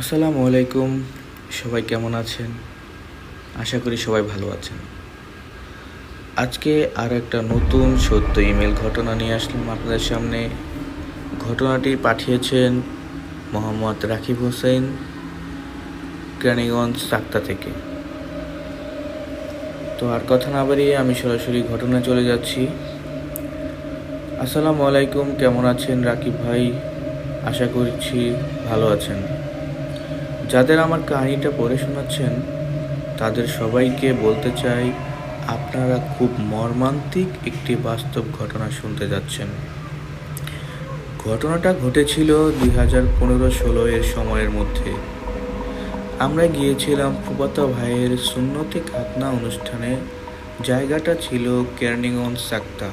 আসসালামু আলাইকুম। সবাই কেমন আছেন? আশা করি সবাই ভালো আছেন। আজকে আর একটা নতুন সত্য ইমেল ঘটনা নিয়ে আসলাম আপনাদের সামনে। ঘটনাটি পাঠিয়েছেন মোহাম্মদ রাকিব হোসেন, কেরানীগঞ্জ সাক্তা থেকে। তো আর কথা না বাড়িয়ে আমি সরাসরি ঘটনা চলে যাচ্ছি। আসসালামু আলাইকুম, কেমন আছেন রাকিব ভাই? আশা করছি ভালো আছেন। যাদের আমার কাহিনীটা পড়ে শোনাচ্ছেন, তাদের সবাইকে বলতে চাই, আপনারা খুব মর্মান্তিক একটি বাস্তব ঘটনা শুনতে যাচ্ছেন। ঘটনাটা ঘটেছিল দুই হাজার পনেরো ষোলো এর সময়ের মধ্যে। আমরা গিয়েছিলাম ফুবাতা ভাইয়ের সুন্নতি খাতনা অনুষ্ঠানে। জায়গাটা ছিল কেরানীগঞ্জ সাক্তা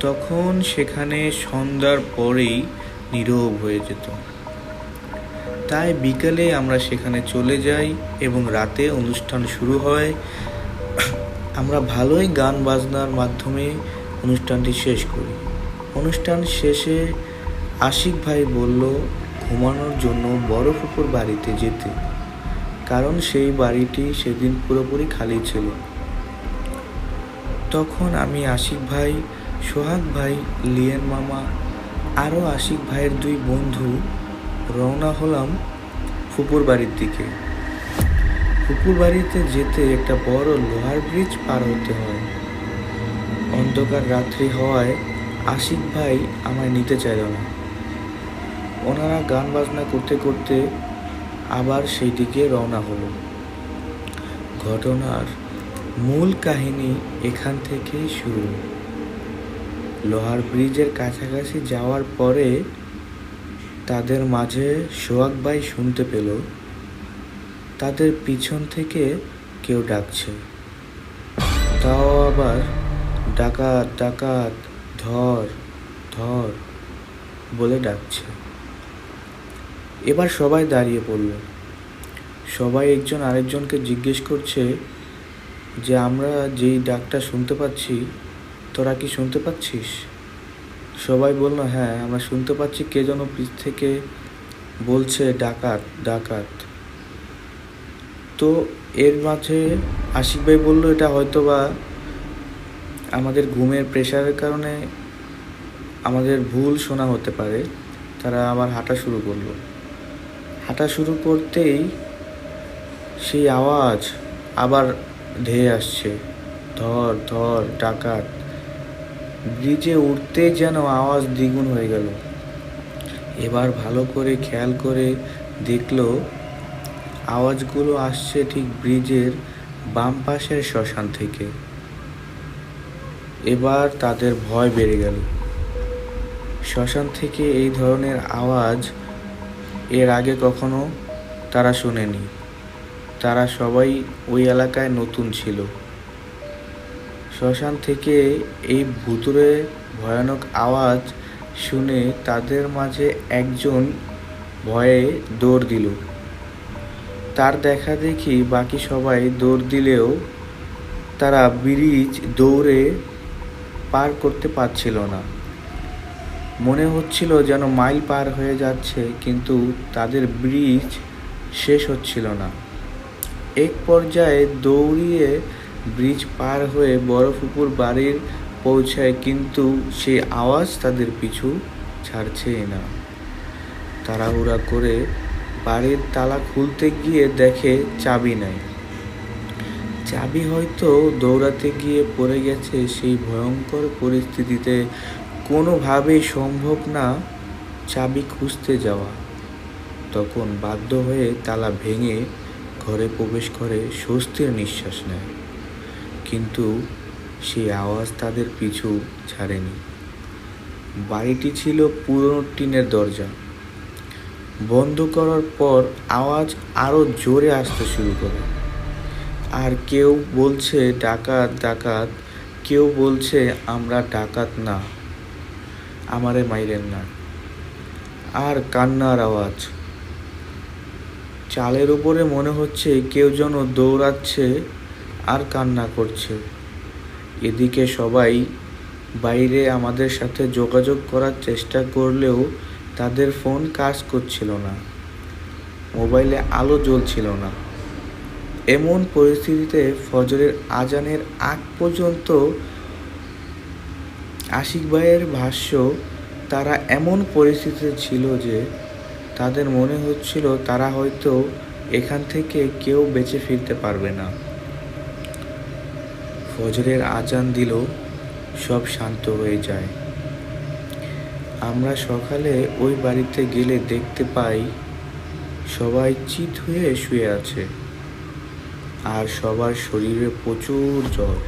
তখন সেখানে সন্ধ্যার পরেই নীরব হয়ে যেত। তাই বিকেলে আমরা সেখানে চলে যাই এবং রাতে অনুষ্ঠান শুরু হয়। আমরা ভালোই গান বাজনার মাধ্যমে অনুষ্ঠানটি শেষ করি। অনুষ্ঠান শেষে আশিক ভাই বলল, ঘুমানোর জন্য বড় ফুপুর বাড়িতে যেতে। কারণ সেই বাড়িটি সেদিন পুরোপুরি খালি ছিল। তখন আমি আশিক ভাই, সোহাগ ভাই, লিয়েন মামা, আরও আশিক ভাইয়ের দুই বন্ধু রওনা হলাম ফুপুর বাড়ির দিকে। ফুপুর বাড়িতে যেতে একটা বড় লোহার ব্রিজ পার হতে হয়। অন্ধকার রাত্রি হওয়ায় আশিক ভাই আমায় নিতে চাইল না। ওনারা গান বাজনা করতে করতে আবার সেই দিকে রওনা হলো। ঘটনার মূল কাহিনী এখান থেকেই শুরু। লোহার ব্রিজের কাছাকাছি যাওয়ার পরে তাদের মাঝে সোহাগ শুনতে পেল। তাদের পিছন থেকে কেউ ডাকছে। তাও আবার ডাকাত ডাকাত, ধর ধর বলে ডাকছে। এবার সবাই দাঁড়িয়ে পড়ল। সবাই একজন আরেকজনকে জিজ্ঞেস করছে যে, আমরা যেই ডাকটা শুনতে পাচ্ছি, তোরা কি শুনতে পাচ্ছিস? সবাই বলল হ্যাঁ আমরা শুনতে পাচ্ছি কে যেন পিছ থেকে বলছে ডাকাত ডাকাত। তো এর মাঝে আশিক ভাই বলল, এটা হয়তো বা আমাদের ঘুমের প্রেশারের কারণে আমাদের ভুল শোনা হতে পারে। তারা আবার হাঁটা শুরু করল। হাঁটা শুরু করতেই সেই আওয়াজ আবার ধেয়ে আসছে। ধর ধর, ডাকাত। ব্রিজে উঠতেই যেন আওয়াজ দ্বিগুণ হয়ে গেল। এবার ভালো করে খেয়াল করে দেখল, আওয়াজগুলো আসছে ঠিক ব্রিজের বাম পাশের শ্মশান থেকে। এবার তাদের ভয় বেড়ে গেল। শ্মশান থেকে এই ধরনের আওয়াজ এর আগে কখনো তারা শোনেনি। তারা সবাই ওই এলাকায় নতুন ছিল। শ্মশান থেকে এই ভুতুরে ভয়ানক আওয়াজ শুনে তাদের মাঝে একজন ভয়ে দৌড় দিল। তার দেখা দেখি বাকি সবাই দৌড় দিলেও তারা ব্রিজ দৌড়ে পার করতে পারছিল না। মনে হচ্ছিল যেন মাইল পার হয়ে যাচ্ছে, কিন্তু তাদের ব্রিজ শেষ হচ্ছিল না। এক পর্যায়ে দৌড়িয়ে ব্রিজ পার হয়ে বরফুপুর বাড়ির পৌঁছায়, কিন্তু সেই আওয়াজ তাদের পিছু ছাড়ছেই না। তাড়াহুড়া করে বাড়ির তালা খুলতে গিয়ে দেখে চাবি নাই। চাবি হয়তো দৌড়াতে গিয়ে পড়ে গেছে সেই ভয়ঙ্কর পরিস্থিতিতে। কোনোভাবেই সম্ভব না চাবি খুঁজতে যাওয়া। তখন বাধ্য হয়ে তালা ভেঙে ঘরে প্রবেশ করে স্বস্তির নিঃশ্বাস নেয়। কিন্তু সেই আওয়াজ তাদের পিছু ছাড়েনি। বাড়িটি ছিল পুরনো টিনের দরজা। বন্ধ করার পর আওয়াজ আরও জোরে আসতে শুরু করে। আর কেউ বলছে, ডাকাত ডাকাত। কেউ বলছে, আমরা ডাকাত না। আমারে মাইরেন না। আর কান্নার আওয়াজ। চালের উপরে মনে হচ্ছে কেউ যেন দৌড়াচ্ছে আর কান্না করছে। এদিকে সবাই বাইরে আমাদের সাথে যোগাযোগ করার চেষ্টা করলেও তাদের ফোন কাজ করছিল না। মোবাইলে আলো জ্বলছিল না। এমন পরিস্থিতিতে ফজরের আজানের আগ পর্যন্ত আশিক ভাইয়ের ভাষ্য, তারা এমন পরিস্থিতিতে ছিল যে তাদের মনে হচ্ছিল তারা হয়তো এখান থেকে কেউ বেঁচে ফিরতে পারবে না। ফজরের আজান দিল সব শান্ত হয়ে যায়। আমরা সকালে ওই বাড়িতে গেলে দেখতে পাই, সবাই চিত হয়ে শুয়ে আছে আর সবার শরীরে প্রচুর জ্বর।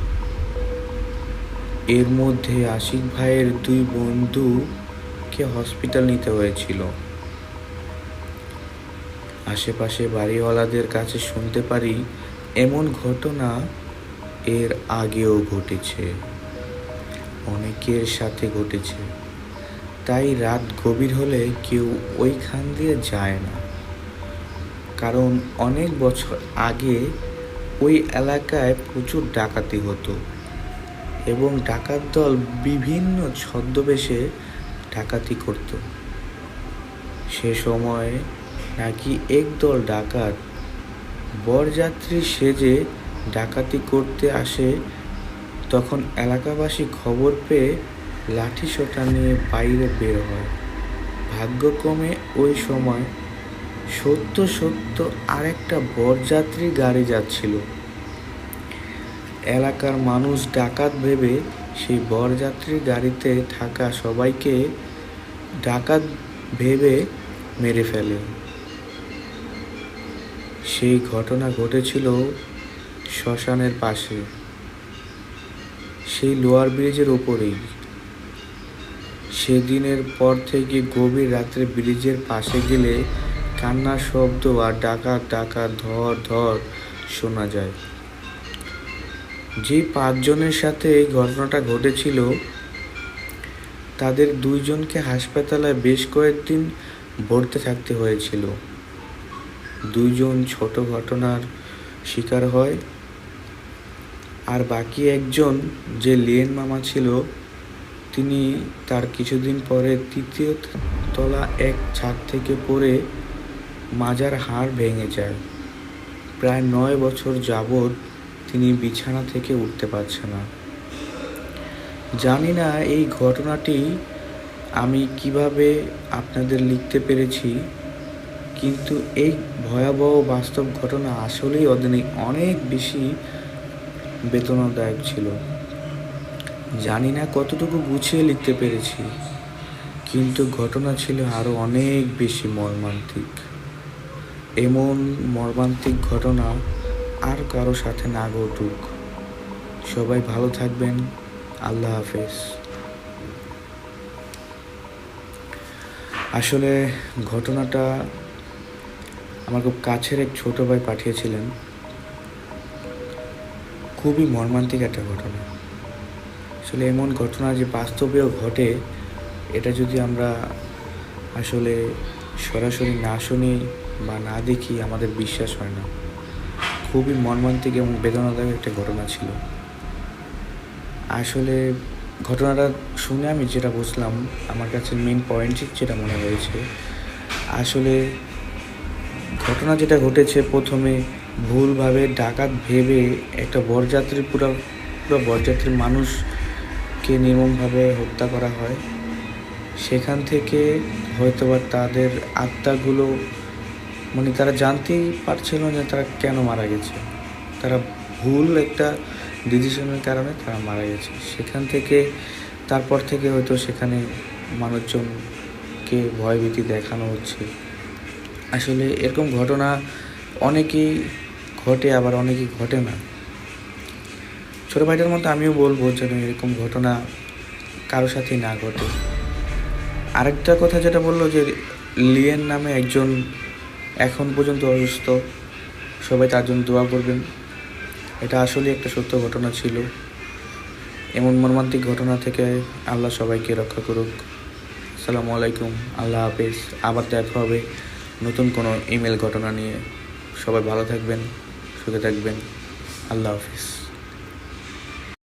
এর মধ্যে আশিক ভাইয়ের দুই বন্ধুকে হসপিটাল নিতে হয়েছিল। আশেপাশে বাড়িওয়ালাদের কাছে শুনতে পারি, এমন ঘটনা এর আগেও ঘটেছে। অনেকের সাথে ঘটেছে। তাই রাত গভীর হলে কেউ ওইখান দিয়ে যায় না। কারণ অনেক বছর আগে ওই এলাকায় প্রচুর ডাকাতি হতো এবং ডাকাত দল বিভিন্ন ছদ্মবেশে ডাকাতি করত। সে সময় নাকি একদল ডাকাত বরযাত্রী সেজে ডাকাতি করতে আসে, তখন এলাকাবাসী খবর পেয়ে লাঠি সোটা নিয়ে বাইরে বের হয়। ভাগ্যক্রমে ওই সময় সত্য সত্য আরেকটা বরযাত্রী গাড়ি যাচ্ছিল। এলাকার মানুষ ডাকাত ভেবে সেই বরযাত্রীর গাড়িতে থাকা সবাইকে ডাকাত ভেবে মেরে ফেলে। সেই ঘটনা ঘটেছিল শ্মশানের পাশে, সেই লোয়ার ব্রিজের ওপরেই সেদিনের পর থেকে গভীর রাত্রে ব্রিজের পাশে গেলে কান্নার শব্দ আর ডাকাত ডাকাত ধর ধর শোনা যায়। যে পাঁচজনের সাথে এই ঘটনাটা ঘটেছিল, তাদের দুইজনকে হাসপাতালে বেশ কয়েকদিন ভর্তি থাকতে হয়েছিল। দুইজন ছোট ঘটনার শিকার হয় আর বাকি একজন যে লিয়েন মামা ছিল, তিনি তার কিছুদিন পরে তৃতীয় তলা এক ছাদ থেকে পড়ে মাজার হাড় ভেঙে যায়। প্রায় নয় বছর যাবৎ তিনি বিছানা থেকে উঠতে পারছে না। জানি না এই ঘটনাটি আমি কীভাবে আপনাদের লিখতে পেরেছি, কিন্তু এই ভয়াবহ বাস্তব ঘটনা আসলেই অনেক বেশি বেদনাদায়ক ছিল। জানি না কতটুকু গুছিয়ে লিখতে পেরেছি, কিন্তু ঘটনা ছিল আরও অনেক বেশি মর্মান্তিক। এমন মর্মান্তিক ঘটনা আর কারও সাথে না ঘটুক। সবাই ভালো থাকবেন। আল্লাহ হাফেজ। আসলে ঘটনাটা আমার খুব কাছের এক ছোট ভাই পাঠিয়েছিলেন। খুবই মর্মান্তিক একটা ঘটনা। আসলে এমন ঘটনা যে বাস্তবেও ঘটে, এটা যদি আমরা আসলে সরাসরি না শুনি বা না দেখি, আমাদের বিশ্বাস হয় না। খুবই মর্মান্তিক এবং বেদনাদায়ক একটা ঘটনা ছিল। আসলে ঘটনাটা শুনে আমি যেটা বুঝলাম, আমার কাছে মেন পয়েন্ট যেটা মনে হয়েছে, আসলে ঘটনা যেটা ঘটেছে প্রথমে ভুলভাবে ডাকাত ভেবে একটা বরযাত্রী পুরো পুরো বরযাত্রীর মানুষকে নির্মমভাবে হত্যা করা হয়। সেখান থেকে হয়তোবা তাদের আত্মাগুলো মানে তারা জানতেই পারছিল না তারা কেন মারা গেছে। তারা ভুল একটা ডিসিশনের কারণে তারা মারা গেছে। সেখান থেকে, তারপর থেকে হয়তো সেখানে মানুষজনকে ভয়ভীতি দেখানো হচ্ছে। আসলে এরকম ঘটনা অনেকেই ঘটে আবার অনেকেই ঘটে না। ছোটো ভাইটার মতো আমিও বলব যেন এরকম ঘটনা কারোর সাথেই না ঘটে। আরেকটা কথা যেটা বলল যে লিয়েন নামে একজন এখন পর্যন্ত অসুস্থ, সবাই তার জন্য দোয়া করবেন। এটা আসলে একটা সত্য ঘটনা ছিল। এমন মর্মান্তিক ঘটনা থেকে আল্লাহ সবাইকে রক্ষা করুক। আসসালামু আলাইকুম, আল্লাহ হাফেজ। আবার দেখা হবে নতুন কোনো ইমেল ঘটনা নিয়ে। সবাই ভালো থাকবেন। সুখে থাকবেন। আল্লাহ হাফিজ।